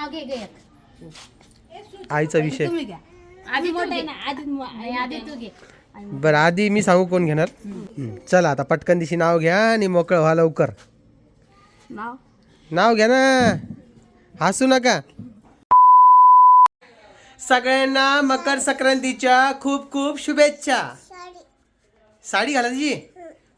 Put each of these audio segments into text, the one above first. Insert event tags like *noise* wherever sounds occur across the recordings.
नाव घे एक. आईचा विषय. तुम्ही घ्या. आधी मोठा आहे ना आधी मो- आधी तू घे. बरं आधी मी सांगू कोण घेणार? हं, चला आता पटकन दिशी नाव घ्या आणि मोकळं व्हा लवकर. नाव? नाव घ्या ना. हसू नका. सगळ्यांना मकर संक्रांतीच्या खूप खूप शुभेच्छा. साडी. घालायची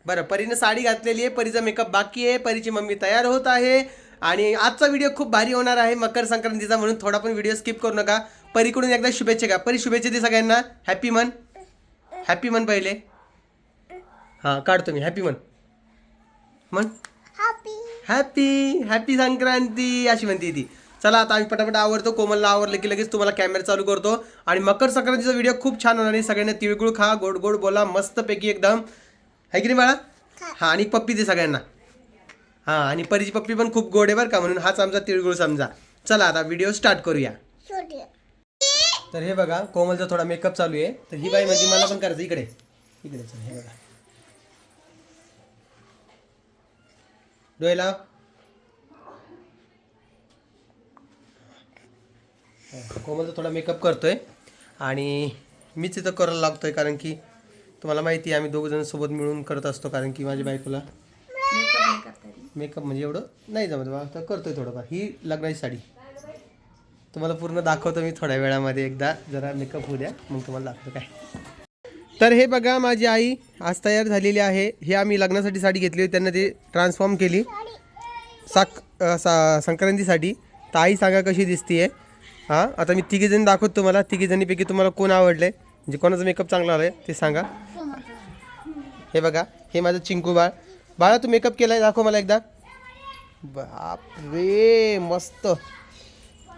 बरं परीनं साडी घातलेली आहे परीचा मेकअप बाकी आहे परीची मम्मी तयार होत आहे. आणि आजचा व्हिडिओ खूप भारी होणार आहे मकर संक्रांतीचा म्हणून. थोडा पण व्हिडिओ स्किप करू नका. परीकडून एकदा शुभेच्छा घ्या. परी शुभेच्छा दे सगळ्यांना. हॅपी मन. हॅपी मन पहिले. हां काढतो मी. हॅपी मन. मन. हॅपी हॅपी संक्रांती अशी म्हणते ती. चला आता आम्ही पटापट आवडतो कोमलला आवरलं की लगेच तुम्हाला कॅमेरा चालू करतो. आणि मकर संक्रांतीचा व्हिडिओ खूप छान होणार आहे. सगळ्यांना तिळगुळ खा गोड गोड बोला मस्तपैकी एकदम. आहे की नाही बाळा? हां आणि पप्पी दे सगळ्यांना. हां आणि परीची पप्पी पण खूप गोड आहे बरं का म्हणून हाच आमचा तिळगुळ समजा. चला आता व्हिडिओ स्टार्ट करूया. तर हे बघा कोमलचा थोडा मेकअप चालू आहे. तर ही बाई म्हणजे मला पण करायचं इकडे. इकडे चला हे बघा. डोळे लाव. कोमलचा थोडा मेकअप करतोय. आणि मीच इथं करायला लागतोय कारण की तुम्हाला माहिती आहे आम्ही दोघ जण सोबत मिळून करत असतो कारण की माझ्या बायकोला. मेकअप म्हणजे एवढं नाही जमत बा तर करतोय थोडंफार ही लग्नाची साडी. तुम्हाला पूर्ण दाखवतो मी थोड्या वेळामध्ये एकदा जरा मेकअप होऊ द्या मग तुम्हाला दाखवतो काय. तर हे बघा माझी आई आज तयार झालेली आहे. हे आम्ही लग्नासाठी साडी घेतली होती त्यांना ती ट्रान्सफॉर्म केली. साक सा संक्रांतीसाठी तर आई सांगा कशी दिसतीये. हां आता मी तिघीजणी दाखवतो तुम्हाला. तिघीजणीपैकी तुम्हाला कोण आवडले म्हणजे कोणाचा मेकअप चांगला आला आहे ते सांगा. हे बघा हे माझं चिंकू बाळ. बाळा तू मेकअप केला आहे दाखव मला एकदा. बाप रे मस्त.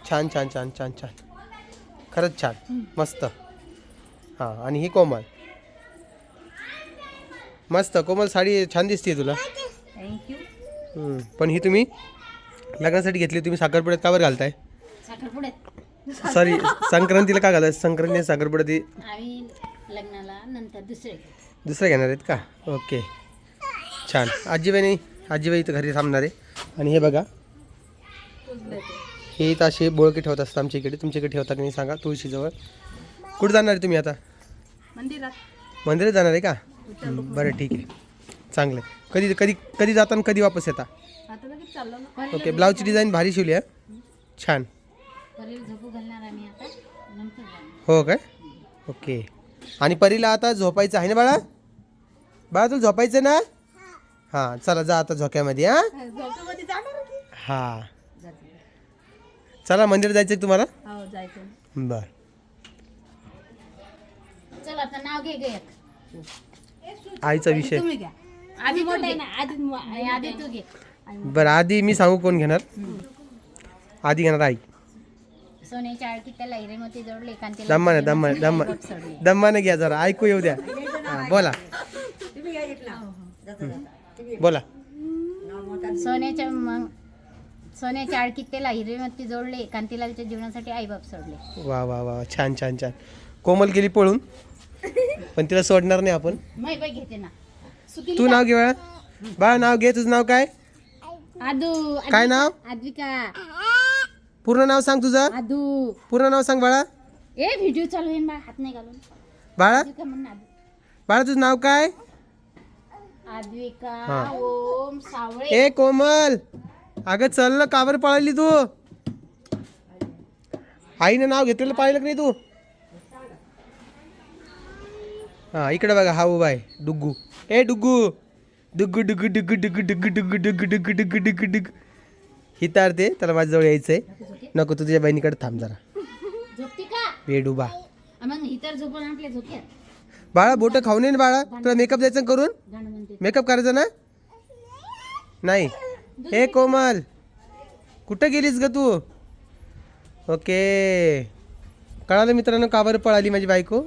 छान छान छान छान छान. खरंच छान. मस्त. हां आणि ही कोमल. मस्त कोमल साडी छान दिसते तुला. हम्म, पण ही तुम्ही लग्नासाठी घेतली तुम्ही साखरपुड्यात का बरं घालताय? साखरपुड्यात. सॉरी संक्रांतीला का घालाय संक्रांती साखरपुड्यात ही आम्ही लग्नाला नंतर दुसरे घेऊ. दुसरं घेणार आहेत का? ओके छान. आजीबाई नाही आजीबाई इथं घरी थांबणार. आहे आणि हे बघा. हे इथं असे बोळके ठेवत असतात आमच्या इकडे. तुमच्या इकडे ठेवता की नाही सांगा. तुळशीजवळ. कुठं जाणार आहे तुम्ही आता? मंदिरात. जाणार आहे का? बरं ठीक आहे. चांगलं आहे. कधी कधी कधी जाता आणि कधी वापस येता? ओके ब्लाऊजची डिझाईन भारी शिवली आहे. छान. हो काय? ओके. आणि परीला आता झोपायचं आहे ना बाळा? बाळा तुला झोपायचं ना? हां चला जा आता झोक्यामध्ये हां? झोपेमध्ये जाणार होती हां. चला मंदिर जायचं तुम्हाला? हो जायचं बर. चल आता नाव घे गे एक. आईचा विषय. तुम्ही घ्या. आधी मोठा आहे ना आधी मो- आधी तू घे. बरं आधी मी सांगू कोण घेणार? आधी घेणार आई. सोन्याच्या आळकी त्याला हिरेमती जोडले कांतीला दम्माने दम्माने दम्मा *laughs* दम्माने घ्या जरा ऐकू येऊ द्या. हां बोला. बोला. सोन्याच्या मग सोन्याच्या आळकीत त्याला हिरेमती जोडले कांतीलालच्या जीवनासाठी आईबाप सोडले. वा वा वा छान छान छान. कोमल गेली पळून. पण तिला सोडणार नाही आपण. बाई घेते ना. तू नाव घे बाळा बाळा नाव घे तुझं नाव काय? आदू काय नाव? आद्विका. पूर्ण नाव सांग तुझं. आदू. पूर्ण नाव सांग बाळा. ए व्हिडिओ चालू आहे ना बा हात नाही घालून. बाळा. आद्विका म्हण आदू. बाळा तुझं नाव काय? हा. ओम सावळे ए कोमल अगं चल ना का बरं पळाली तू आईनं नाव घेतलेलं पाहिलं की नाही तू हा इकडे बघा हा उभा आहे डुग्गू ए डुग्गू डुग्गू डुग्गू डुग्गू डुग्गू डुग्गू डुग्गू डुग्गू डुग्गू डुग्गू डुग्गू डुग्गू ही तारते त्याला माझ्याजवळ यायचंय नको तू तुझ्या बहिणीकडे थांब जरा झोपती का बेडुबा आ, मग ही तर झोपून आपल्या झोक्यात बाळा बोटं खाऊ नये ना बाळा. तुला मेकअप द्यायचं करून? मेकअप करायचं ना? नाही. हे कोमल. कुठं गेलीस ग तू? ओके. कळालं मित्रांनो का बरं पळाली माझी बायको?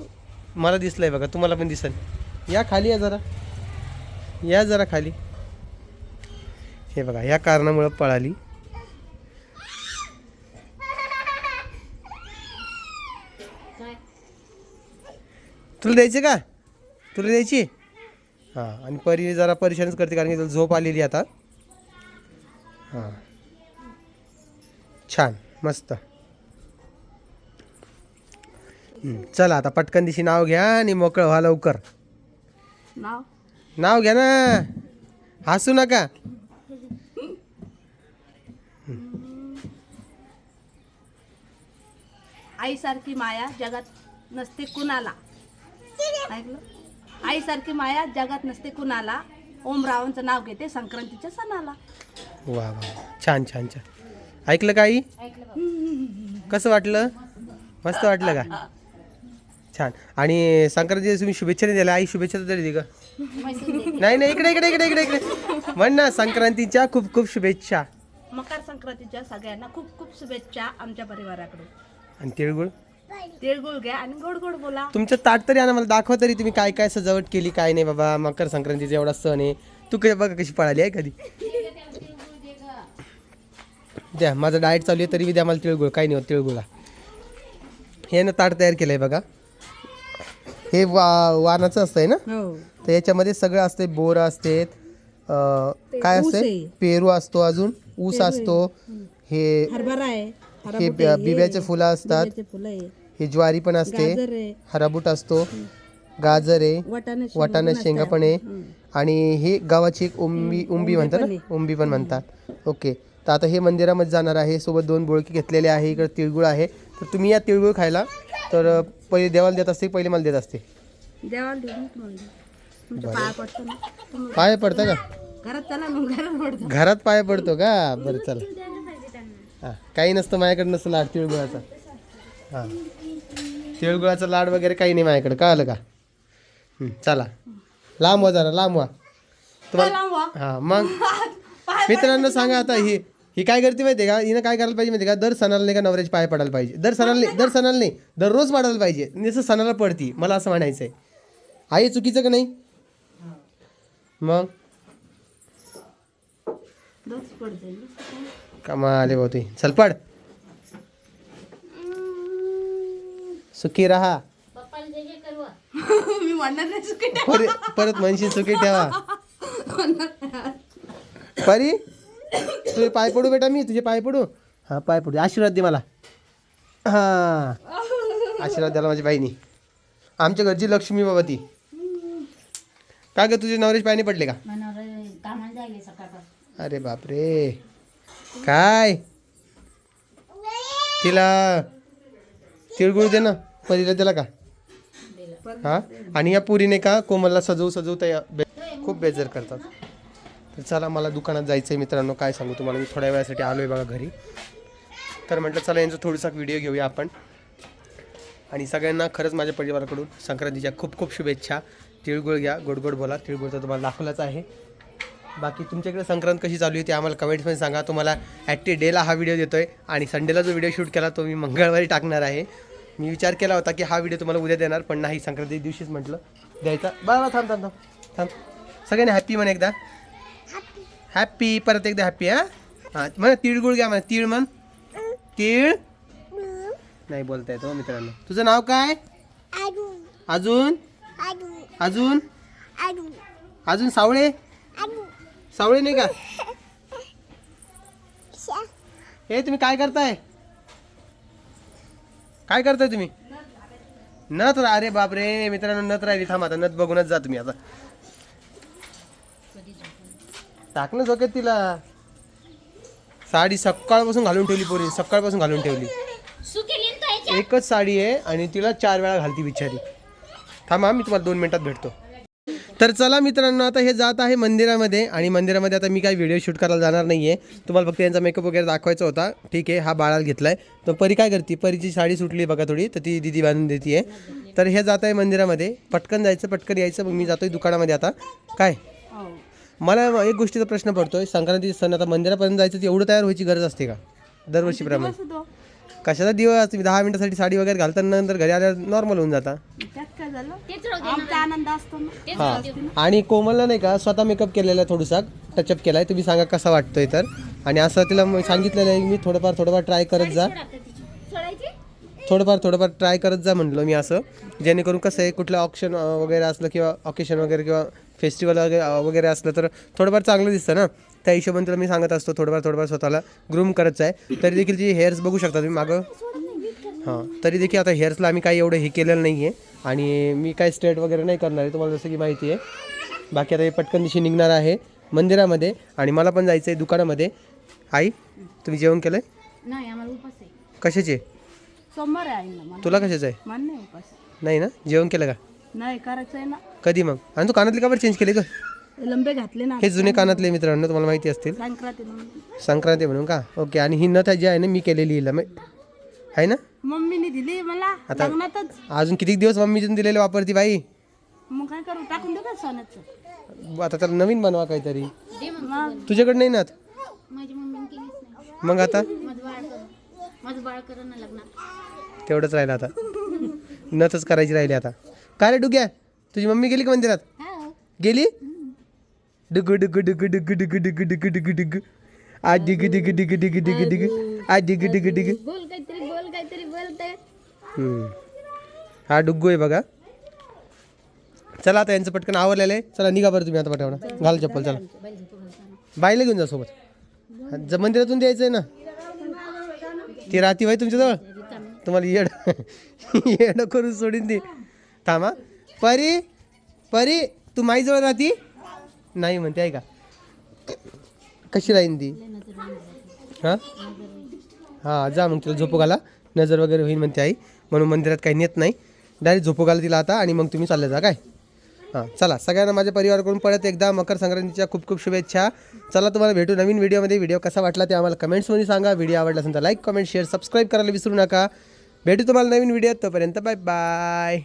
मला दिसलंय बघा तुम्हाला पण दिसल. या खाली या जरा. या जरा खाली. हे बघा या कारणामुळं पळाली काय तुला द्यायचे का? तुला द्यायची? हां आणि परी जरा परेशानच करते कारण की तुला झोप आलेली आता. हां. छान मस्त. चला आता पटकन दिशी नाव घ्या आणि मोकळं व्हा लवकर. नाव? नाव घ्या ना. हसू नका. आईसारखी माया जगात नसते कुणाला. ऐकलं? आईसारखी माया जगात नसते कुणाला. ओम रावांचं नाव घेते संक्रांतीच्या सणाला. वा वा. छान छान छान. ऐकलं का आई. कसं वाटलं? मस्त वाटलं का? छान. आणि संक्रांतीच्या तुम्ही शुभेच्छा नाही दिल्या. आई शुभेच्छा तर दिली का. नाही नाही इकडे इकडे इकडे इकडे इकडे. म्हण ना संक्रांतीच्या खूप खूप शुभेच्छा. मकर संक्रांतीच्या सगळ्यांना खूप खूप शुभेच्छा आमच्या परिवाराकडून. आणि तिळगुळ? तिळगुळ घ्या आणि गोड गोड बोला. तुमचं ताट तरी आणा मला दाखवा तरी तुम्ही काय काय सजावट केली काय नाही बाबा. मकर संक्रांतीचा एवढा सण आहे तू काय बघा कशी पळाली आहे कधी. द्या माझं डाएट चालू आहे तरी बी द्या मला तिळगुळ काही नाही होत तिळगुळा हे ना ताट तयार केलं आहे बघा. हे वा वानाचं असतंय ना? हो. तर याच्यामध्ये सगळं असते बोरं असते काय असते. पेरू असतो अजून ऊस असतो. हे हरभरा आहे हे बिब्याचे फुलं असतात. हे ज्वारी पण असते गाजर आहे. हराबूट असतो गाजर आहे वाटाणे वाटाणा शेंगा पण आहे. आणि हे गावाची एक उंबी उंबी म्हणतात ना? उंबी पण म्हणतात. ओके. तर आता हे मंदिरामध्ये जाणार आहे. सोबत दोन बोळकी घेतलेले आहे. इकडे तिळगुळ आहे. तर तुम्ही या तिळगुळ खायला. तर अ, पहिले देवाला देत असते पहिले मला देत असते? देवाला तुमच्या पाया पडतो ना? तुम्ही पाय पडतं का? घरात चला मग घरात पडतो. घरात पाय पडतो का? बरं चला. हां काही नसतं माझ्याकडे नसतं लाड तिळगुळाचा. हां. तिळगुळाचा लाड वगैरे काही नाही माझ्याकडे. कळलं का? हं, चला. लांब व्हा जरा लांब व्हा तुम्हाला. हां मग? *laughs* मित्रांनो सांगा आता ही ही काय करते माहिती आहे का? हिनं काय करायला पाहिजे माहिती आहे का? दर सणाला नाही का नवऱ्याचे पाय पडायला पाहिजे. दर सणाला नाही दर सणाला नाही दररोज पडायला पाहिजे. जसं सणाला पडती मला असं म्हणायचं आहे. आई चुकीचं का नाही? मग? पडते. कमाले होते चल पड. सुखी राहा. *laughs* मी म्हणणार नाही चुकी परत परत म्हणशी सुखी ठेवा. परी तुझे पाय पडू बेटा मी तुझे पाय पडू. हा पाय पडू. आशीर्वाद दे मला. हा. आशीर्वाद द्याला माझ्या बाईनी आमच्या घरची लक्ष्मी बाबा ती. काय ग तुझे नवरेश पाय नाही पडले का? मनावर कामाला जायले सकाळपासून. अरे बापरे. काय? तिला तिळगुळ दे ना. परीला दिला का? हा? आणि या पुरीने का कोमलला सजवू सजवू तया बे- खूप बेजार करतात. तर चला मला दुकानात जायचं आहे मित्रांनो काय सांगू तुम्हाला? मी थोड्या वेळासाठी आलो आहे बघा घरी. तर म्हटलं चला यांचा थोडासा व्हिडिओ घेऊया आपण. आणि सगळ्यांना खरंच माझ्या परिवाराकडून संक्रांतीच्या खूप खूप शुभेच्छा. तिळगुळ घ्या गोड गोड बोला. तिळगुळ तर तुम्हाला दाखवलाच आहे. बाकी तुमच्याकडे संक्रांत कशी चालू आहे ते आम्हाला कमेंट्समध्ये सांगा. तुम्हाला ॲक्टी डेला हा व्हिडिओ देतोय. आणि संडेला जो व्हिडिओ शूट केला तो मी मंगळवारी टाकणार आहे. मी विचार केला होता की हा व्हिडिओ तुम्हाला उद्या देणार पण नाही संक्रांती दिवशीच म्हटलं. द्यायचा? बरं थांब थांब थांब. थांब. सगळ्यांनी हॅप्पी म्हण एकदा. हॅप्पी परत एकदा हॅप्पी हा? हां म्हण तिळगुळ घ्या म्हणा तीळ म्हण. तीळ? नाही बोलता येतो मित्रांनो. तुझं नाव काय? अजून? अजून? अजून सावळे? सावळे नाही का? हे तुम्ही काय करताय? काय करताय तुम्ही? नथ रा अरे बापरे मित्रांनो नथ राहिली. थांब आता नथ बघूनच जा तुम्ही आता. टाक ना झोक्यात तिला. साडी सकाळपासून घालून ठेवली पोरी सकाळपासून घालून ठेवली. एकच साडी आहे आणि तिला चार वेळा घालती बिचारी. थांबा मी तुम्हाला दोन मिनिटात भेटतो. तर चला मित्रांनो आता हे जात आहे मंदिरामध्ये आणि मंदिरामध्ये आता मी काही व्हिडिओ शूट करायला जाणार नाही आहे तुम्हाला फक्त यांचा मेकअप वगैरे दाखवायचा होता. ठीक आहे हा बाळाला घेतला आहे तर परी काय करते? परीची साडी सुटली बघा थोडी तर ती दिदी बांधून देते आहे तर हे जात आहे मंदिरामध्ये. पटकन जायचं पटकन यायचं. मग मी जातोय दुकानामध्ये आता. काय? मला एक गोष्टीचा प्रश्न पडतोय. संक्रांती सण आता मंदिरापर्यंत जायचं तर एवढं तयार व्हायची गरज असते का? दरवर्षीप्रमाणे कशाचा दिवस? तुम्ही दहा मिनिटासाठी साडी वगैरे घालता नंतर घरी आल्यावर नॉर्मल होऊन जाता. झालं? तेच राहू दे आमचा आनंद असतो ना. तेच हा. आणि कोमलला नाही का स्वतः मेकअप केलेला आहे थोडासा. टचअप केलाय तुम्ही सांगा कसा वाटतोय तर. आणि असं तिला मी सांगितलेलं आहे की मी थोडंफार थोडंफार ट्राय करत जा. थोडंफार थोडंफार ट्राय करत जा म्हटलं मी असं. जेणेकरून कसं आहे कुठलं ऑप्शन वगैरे असलं किंवा ऑकेशन वगैरे किंवा फेस्टिवल वगैरे वगैरे असलं तर थोडंफार चांगलं दिसतं ना. त्या हिशोबाने तुला मी सांगत असतो थोडंफार थोडंफार स्वतःला ग्रूम करत आहे तरी देखील जी हेअर्स बघू शकता तुम्ही मागं. हां तरी देखील आता हेअर्सला आम्ही काही एवढं हे केलेलं नाही आहे आणि मी काय स्ट्रेट वगैरे नाही करणार आहे तुम्हाला जसं की माहिती आहे बाकी आता हे पटकन दिवशी निघणार आहे मंदिरामध्ये. आणि मला पण जायचं आहे दुकानामध्ये. आई तुम्ही जेवण केलं आहे नाही आम्हाला उपास आहे. कशाचे? सोमवार आहे मला तुला कशाचं आहे? नाही उपास. नाही ना? जेवण केलं का? नाही करायचं आहे ना. कधी मग? आणि तू कानातले का बरं चेंज केले का? हे लंबे घातले ना. हे जुने कानातले मित्रांनो तुम्हाला माहिती असतील. संक्रांती संक्रांती म्हणून का? ओके आणि ही नथ जी आहे ना मी केलेली हिला आहे ना? मम्मीने दिली मला लग्नातच. अजून किती दिवस मम्मीतून दिलेले वापरती बाई? मग काय करू टाकून देऊ का सोन्याचं? आता त्याला नवीन बनवा काहीतरी. मग तुझ्याकडे नाही ना माझी मम्मीने केलीच नाही. मग आता? माझं बाळ कर माझं बाळ कर ना लग्नात. तेवढंच राहिलं आता. नथच करायची राहिली आता. काय रे डुग्या? तुझी मम्मी गेली का मंदिरात? हा. गेली? डुगु डुगु डुगु डुगु डुगु डुगु डुगु डुगु डुगु. आ डिगु डिगु डिगु डिगु डिगु डिगु. आ डिगु डिगु डिगु. बोल काहीतरी. बोल काहीतरी बोलते हम्म. हा डुग्गू आहे बघा. चला आता यांचं पटकन आवरलेलं आहे. चला निघा बरं तुम्ही आता पटावडा घाल चप्पल चला. बाईला घेऊन जा सोबत. ज मंदिरातून द्यायचं आहे ना? ती राहती बाई तुमच्याजवळ? तुम्हाला येड *laughs* येड करून सोडीन ती. थांबा. परी परी तू माईजवळ राहती? नाही म्हणते आहे का कशी राहीन ती? हां? हां जा मग तिला झोपू घाला. नजर वगैरे होईल म्हणते आई. म्हणून मंदिरात काही नेत नाही. डायरेक्ट झोपू घाल तिला आता आणि मग तुम्ही चालले जा काय? हां चला. सगळ्यांना माझ्या परिवाराकडून परत एकदा मकर संक्रांतीच्या खूप खूप शुभेच्छा. चला तुम्हाला भेटू नवीन व्हिडिओमध्ये. व्हिडिओ कसा वाटला ते आम्हाला कमेंट्समध्ये सांगा. व्हिडिओ आवडला असेल तर लाईक कमेंट शेअर सबस्क्राईब करायला विसरू नका. भेटू तुम्हाला नवीन व्हिडिओ तोपर्यंत बाय बाय